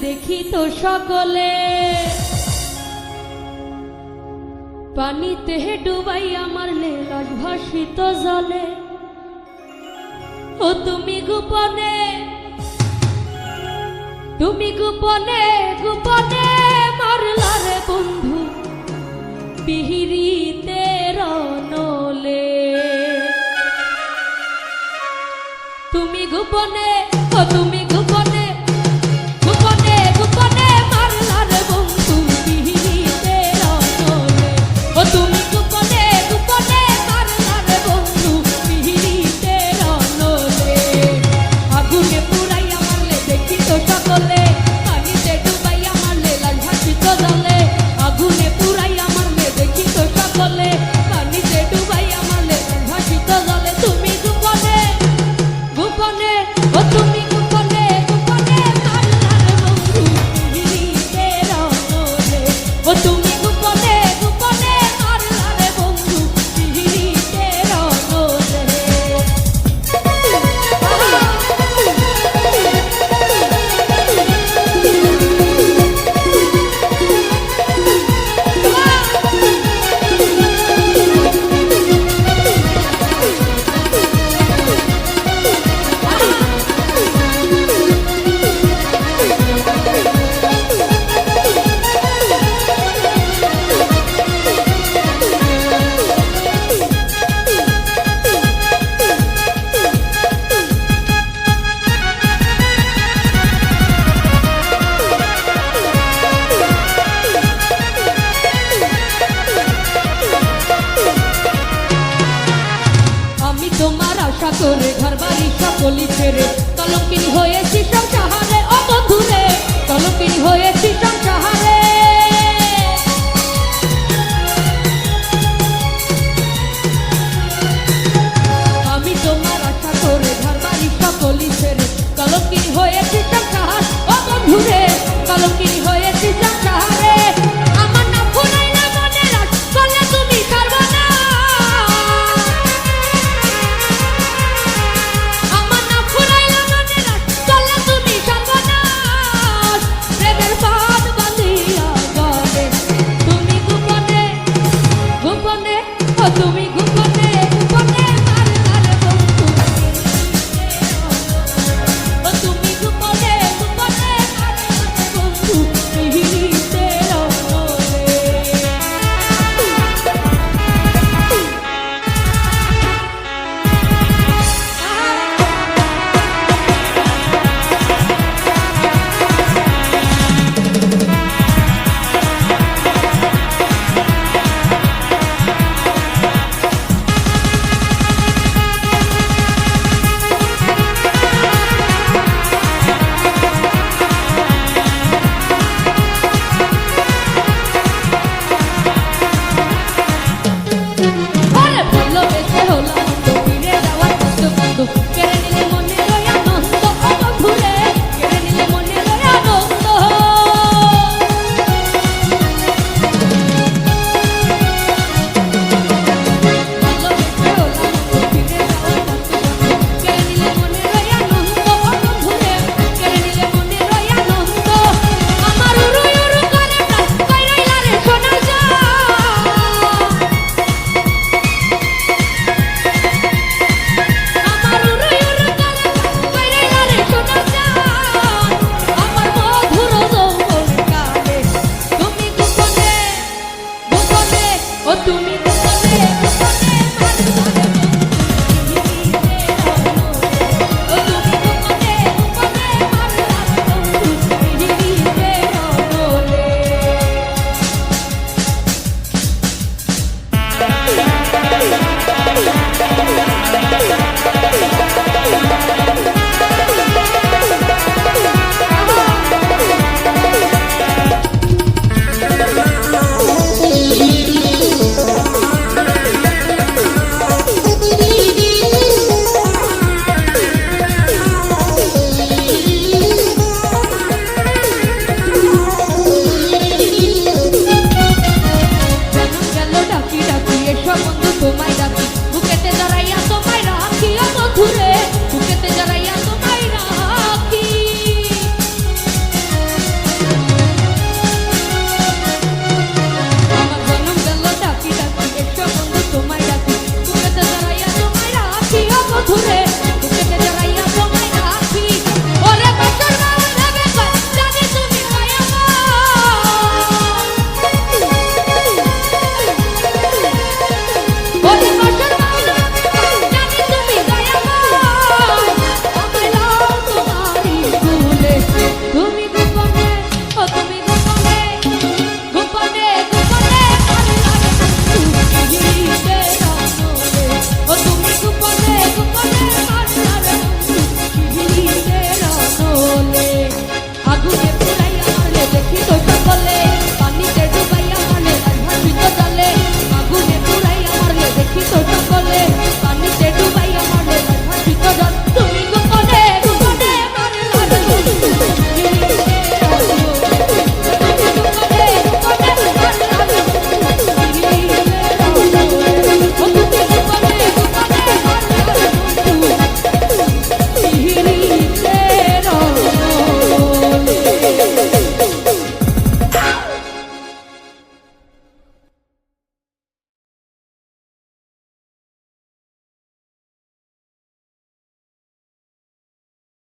দেখি তো সকলে। পানিতে ডুবাই আমার লাশ ভাসিত জলে। ও তুমি গোপনে তুমি গোপনে গোপনে মারলারে বন্ধু। পিহিরিতে রনলে তুমি গোপনে আশা করে ঘর বাড়ি সকলি ফেরে কলঙ্কিনী হয়েছি সংসাহারে ও বন্ধুরে। কলঙ্কিনী হয়েছি সংসাহারে